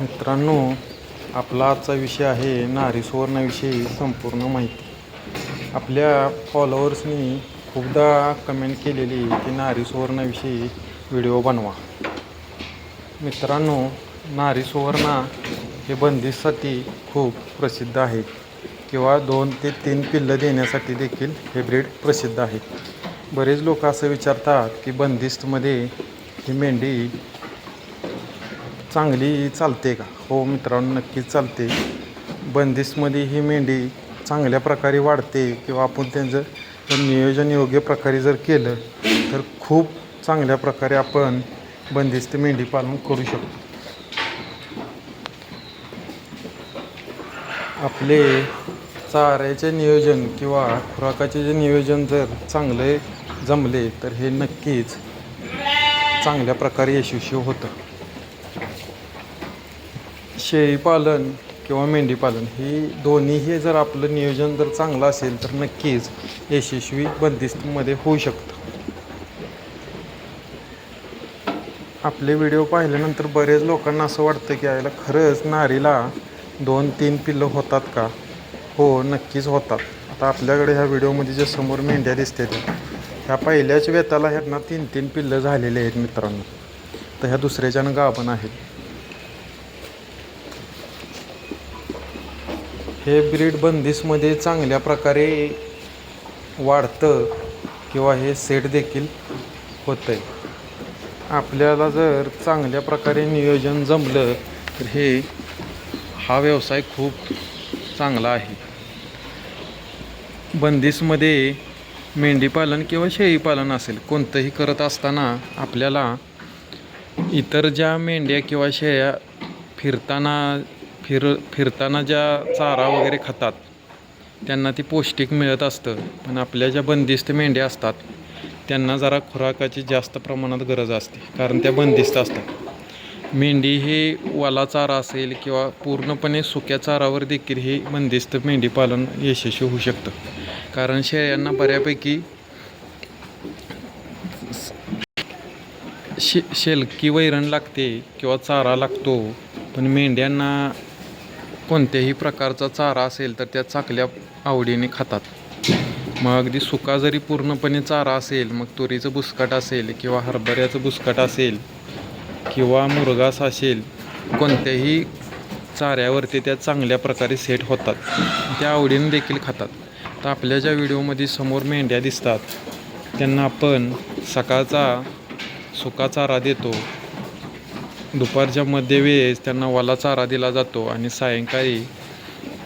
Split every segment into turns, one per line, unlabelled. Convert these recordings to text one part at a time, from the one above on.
मित्रांनो आपला आजचा विषय आहे नारी सुवर्णाविषयी संपूर्ण माहिती. आपल्या फॉलोअर्सनी खूपदा कमेंट केलेली की नारी सुवर्णाविषयी व्हिडिओ बनवा. मित्रांनो नारी सुवर्णा हे बंदिस्तसाठी खूप प्रसिद्ध आहे किंवा दोन ते तीन पिल्लं देण्यासाठी देखील हे ब्रीड प्रसिद्ध आहे बरेच लोक असं विचारतात की बंदिस्तमध्ये ही मेंढी चांगली चालते का? हो मित्रांनो नक्कीच चालते. बंदिस्तमध्ये ही मेंढी चांगल्या प्रकारे वाढते किंवा आपण त्यांचं जर नियोजन योग्य प्रकारे जर केलं तर खूप चांगल्या प्रकारे आपण बंदिस्त मेंढी पालन करू शकतो. आपले चाऱ्याचे नियोजन किंवा खुराकाचे जे नियोजन जर चांगले जमले तर हे नक्कीच चांगल्या प्रकारे यशस्वी होतं. शेळीपालन किंवा मेंढीपालन ही दोन्हीही जर आपलं नियोजन जर चांगलं असेल तर नक्कीच यशस्वी बंदिस्तमध्ये होऊ शकतं. आपले व्हिडिओ पाहिल्यानंतर बरेच लोकांना असं वाटतं की यायला खरंच नारीला दोन तीन पिल्लं होतात का? हो नक्कीच होतात. आता आपल्याकडे ह्या व्हिडिओमध्ये जे समोर मेंढ्या दिसते त्या ह्या पहिल्याच वेताला ह्यांना तीन तीन पिल्लं झालेले आहेत मित्रांनो. तर ह्या दुसऱ्याच्यानं गाभण आहेत. हे ब्रीड बंदिसमध्ये चांगल्या प्रकारे वाढतं किंवा हे सेट देखील होतं आहे आपल्याला जर चांगल्या प्रकारे नियोजन जमलं तर हे हा व्यवसाय खूप चांगला आहे. बंदिसमध्ये मेंढीपालन किंवा शेळीपालन असेल कोणतंही करत असताना आपल्याला इतर ज्या मेंढ्या किंवा शेळ्या फिरताना फिर फिरताना ज्या चारा वगैरे खातात त्यांना ती पौष्टिक मिळत असतं. पण आपल्या ज्या बंदिस्त मेंढ्या असतात त्यांना जरा खुराकाची जास्त प्रमाणात गरज असते कारण त्या बंदिस्त असतात. मेंढी हे वाला चारा असेल किंवा पूर्णपणे सुक्या चारावर देखील हे बंदिस्त मेंढी पालन यशस्वी होऊ शकतं. कारण शेळ्यांना बऱ्यापैकी शे शेलकी वैरण लागते किंवा चारा लागतो पण मेंढ्यांना कोणत्याही प्रकारचा चारा असेल तर त्या चाकल्या आवडीने खातात. मग अगदी सुका जरी पूर्णपणे चारा असेल मग तुरीचं बुसकाट असेल किंवा हरभऱ्याचं बुसकाट असेल किंवा मुरगास असेल कोणत्याही चाऱ्यावरती त्या चांगल्या प्रकारे सेट होतात. त्या आवडीने देखील खातात. तर आपल्या ज्या व्हिडिओमध्ये समोर मेंढ्या दिसतात त्यांना आपण सकाळचा सुका चारा देतो दुपारच्या मध्य वेळेस त्यांना वाला चारा दिला जातो आणि सायंकाळी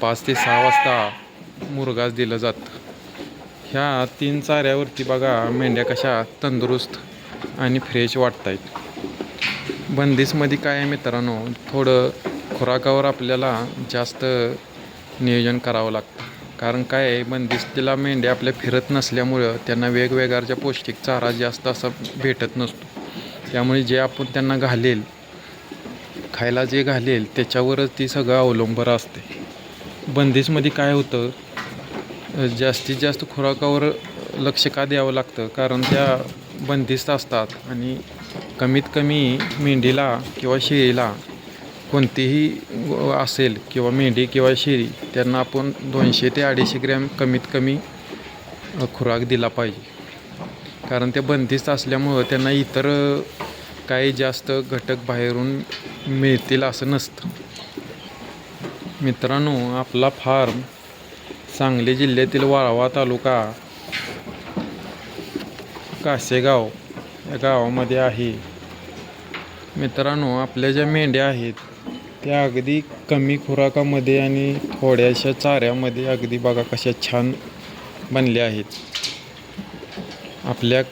पाच ते सहा वाजता मुरगास दिलं जातं. ह्या तीन चाऱ्यावरती बघा मेंढ्या कशा तंदुरुस्त आणि फ्रेश वाटत आहेत बंदिसमध्ये काय आहे मित्रांनो थोडं खुराकावर आपल्याला जास्त नियोजन करावं लागतं. कारण काय आहे बंदिस्तीला मेंढ्या आपल्या फिरत नसल्यामुळं त्यांना वेगवेगळ्या पौष्टिक चारा जास्त असा भेटत नसतो. त्यामुळे जे आपण त्यांना घालेल खायला जे घालेल त्याच्यावरच ती सगळं अवलंबर असते. बंदिशमध्ये काय होतं जास्तीत जास्त खुराकावर लक्ष का द्यावं लागतं? कारण त्या बंदिस्त असतात आणि कमीत कमी मेंढीला किंवा शेळीला कोणतीही असेल किंवा मेंढी किंवा शेळी त्यांना आपण दोनशे ते अडीचशे ग्रॅम कमीत कमी खुराक दिला पाहिजे. कारण त्या बंदिस्त असल्यामुळं त्यांना इतर काही जास्त घटक बाहेरून मिळतील असं नसतं. मित्रांनो आपला फार्म सांगली जिल्ह्यातील वाळवा तालुका कासेगाव या गावामध्ये आहे. मित्रांनो आपल्या ज्या मेंढ्या आहेत त्या अगदी कमी खुराकामध्ये आणि थोड्याशा चाऱ्यामध्ये अगदी बघा कशा छान बनल्या आहेत. आपल्या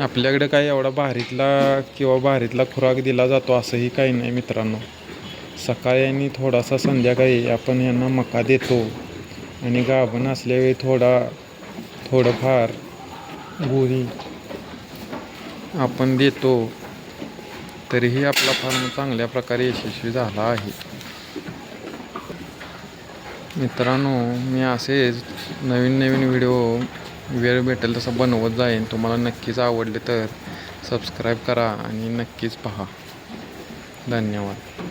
आपल्याकडे काय एवढा भारीतला किंवा भारीतला खुराक दिला जातो असंही काही नाही मित्रांनो. सकाळी आणि थोडासा संध्याकाळी आपण यांना मका देतो आणि गाभण असल्यावेळी थोडा थोडंफार गोळी आपण देतो. तरीही आपला फार्म चांगल्या प्रकारे यशस्वी झाला आहे. मित्रांनो मी असेच नवीन नवीन व्हिडिओ वेळ भेटेल तसं बनवत जाईन. तुम्हाला नक्कीच आवडले तर सबस्क्राईब करा आणि नक्कीच पहा. धन्यवाद.